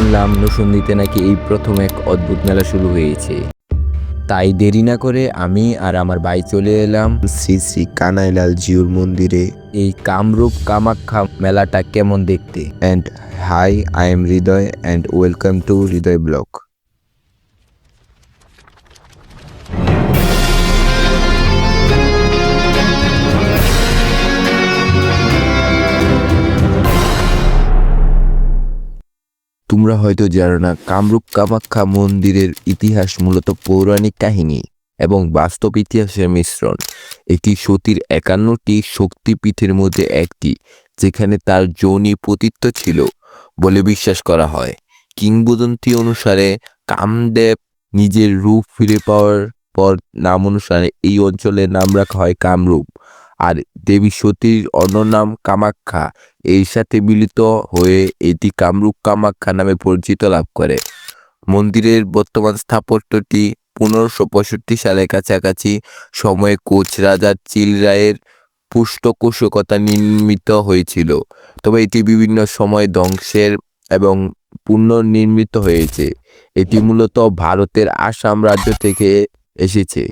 শুনলাম নসুন্দিতে নাকি এই প্রথম এক অদ্ভুত মেলা শুরু হয়েছে। তাই দেরি না করে আমি আর আমার ভাই চলে এলাম শ্রী শ্রী কানাইলাল জিউর মন্দিরে। এই কামরূপ কামাখ্যা মেলাটা কেমন দেখতে? And hi I am Hriday and welcome to Hriday blog তোমরা হয়তো জানো না, কামরূপ কামাখ্যা মন্দিরের ইতিহাস মূলত পৌরাণিক কাহিনী এবং বাস্তব ইতিহাসের মিশ্রণ। এটি সতীর একান্নটি শক্তিপীঠের মধ্যে একটি, যেখানে তার যৌনি পতিত্ব ছিল বলে বিশ্বাস করা হয়। কিংবদন্তি অনুসারে কামদেব নিজের রূপ ফিরে পাওয়ার পর নাম অনুসারে এই অঞ্চলের নাম রাখা হয় কামরূপ। আর দেবী সতীর অন্য নাম কামাখ্যা। এর সাথে মিলিত হয়ে এটি কামরূপ কামাখ্যা নামে পরিচিত লাভ করে। মন্দিরের বর্তমান স্থাপত্যটি পনেরোশো পঁয়ষট্টি সালের কাছাকাছি সময়ে কোচ রাজা চিল রায়ের পুষ্টকোষকতা নির্মিত হয়েছিল। তবে এটি বিভিন্ন সময় ধ্বংসের এবং পুনর্নির্মিত হয়েছে। এটি মূলত ভারতের আসাম রাজ্য থেকে এসেছে।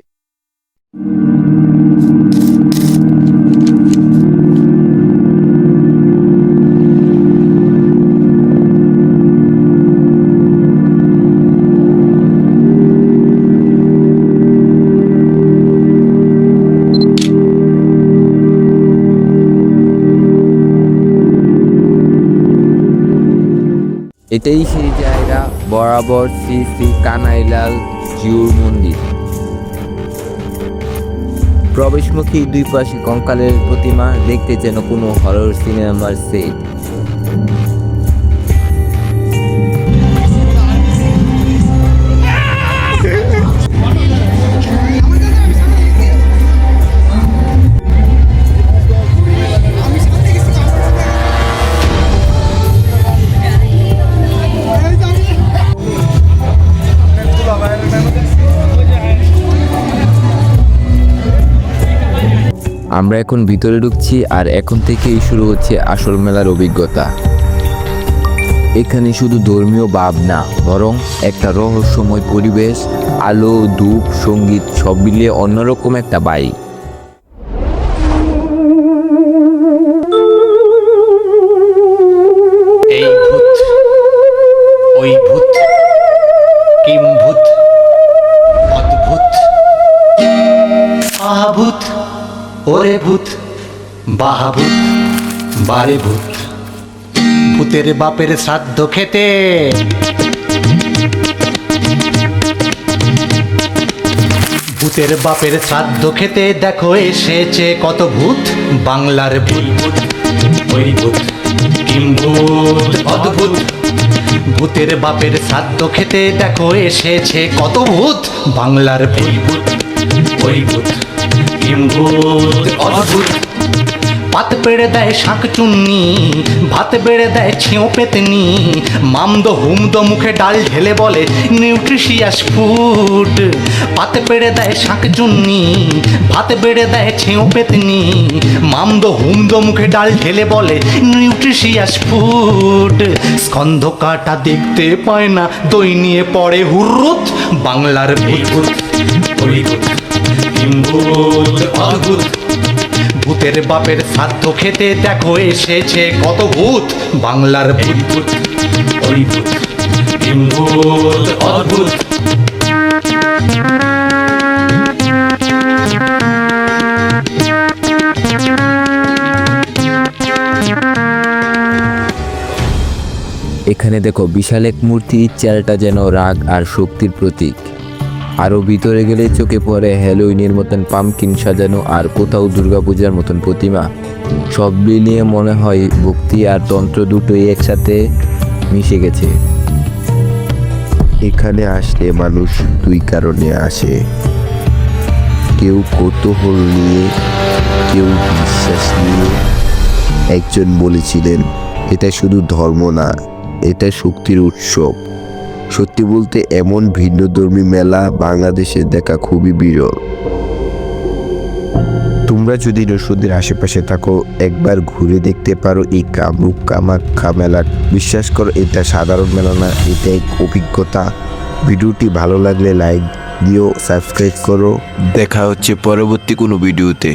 এটাই সেই জায়গা বরাবর শ্রী শ্রী কানাইলাল জিউর মন্দির। প্রবেশমুখী দুই পাশে কঙ্কালের প্রতিমা দেখতে যেন কোনো হরর সিনেমার সেট আমরা এখন ভিতরে ঢুকছি আর এখন থেকেই শুরু হচ্ছে আসল মেলার অভিজ্ঞতা। এখানে শুধু ধর্মীয় ভাব না, বরং একটা রহস্যময় পরিবেশ, আলো, ধূপ, সংগীত, সব মিলিয়ে অন্যরকম একটা বাইক ভূত অদ্ভুত। ওরে ভূত বাহাভূত বারে ভূত। ভূতের বাপের শ্রাদ্ধ খেতে ভূতের বাপের শ্রাদ্ধ খেতে দেখো এসেছে কত ভূত, বাংলার ভূত ভূত ভূত অদ্ভুত। ভূতের বাপের শ্রাদ্ধ খেতে দেখো এসেছে কত ভূত, বাংলার ভূত ভূত ওই ভূত পাত পেড়ে দেয় শাঁক চুন্নি, ভাত বেড়ে দেয় ছেঁও পেতনি। মামদ হুমদ মুখে ডাল ঢেলে বলে, নিউট্রিশিয়াস ফুড পাত পেড়ে দেয় শাঁক চুন্নি, ভাত বেড়ে দেয় ছেঁও পেতনি। মামদ হুমদ মুখে ডাল ঢেলে বলে, নিউট্রিশিয়াস ফুড স্কন্ধ কাটা দেখতে পায় না, দই নিয়ে পড়ে হুরুত বাংলার ভূত ভূত। ভূতের বাপের শ্রাদ্ধ খেতে দেখো এসেছে কত ভূত। বাংলার ভূত। ভূত ওই ভূত অদ্ভুত। এখানে দেখো বিশাল এক মূর্তির চেহারাটা যেন রাগ আর শক্তির প্রতীক। আরও ভিতরে গেলে চোখে পড়ে হ্যালোইনের মতন পামকিন সাজানো আর কোথাও দুর্গাপূজার মতন প্রতিমা। সব মিলিয়ে মনে হয় ভক্তি আর তন্ত্র দুটোই একসাথে মিশে গেছে। এখানে আসলে মানুষ দুই কারণে আসে। কেউ কৌতূহল নিয়ে, কেউ বিশ্বাস নিয়ে। একজন বলেছিলেন, এটা শুধু ধর্ম না, এটা শক্তির উৎসব। সত্যি বলতে এমন ভিন্নধর্মী মেলা বাংলাদেশে দেখা খুবই বিরল। তোমরা যদি নসুদের আশেপাশে থাকো, একবার ঘুরে দেখতে পারো এই কামরূপ কামাখ্যা মেলা। বিশ্বাস করো, এটা সাধারণ মেলা না, এটা এক অভিজ্ঞতা। ভিডিওটি ভালো লাগলে লাইক দিও, সাবস্ক্রাইব করো। দেখা হচ্ছে পরবর্তী কোনো ভিডিওতে।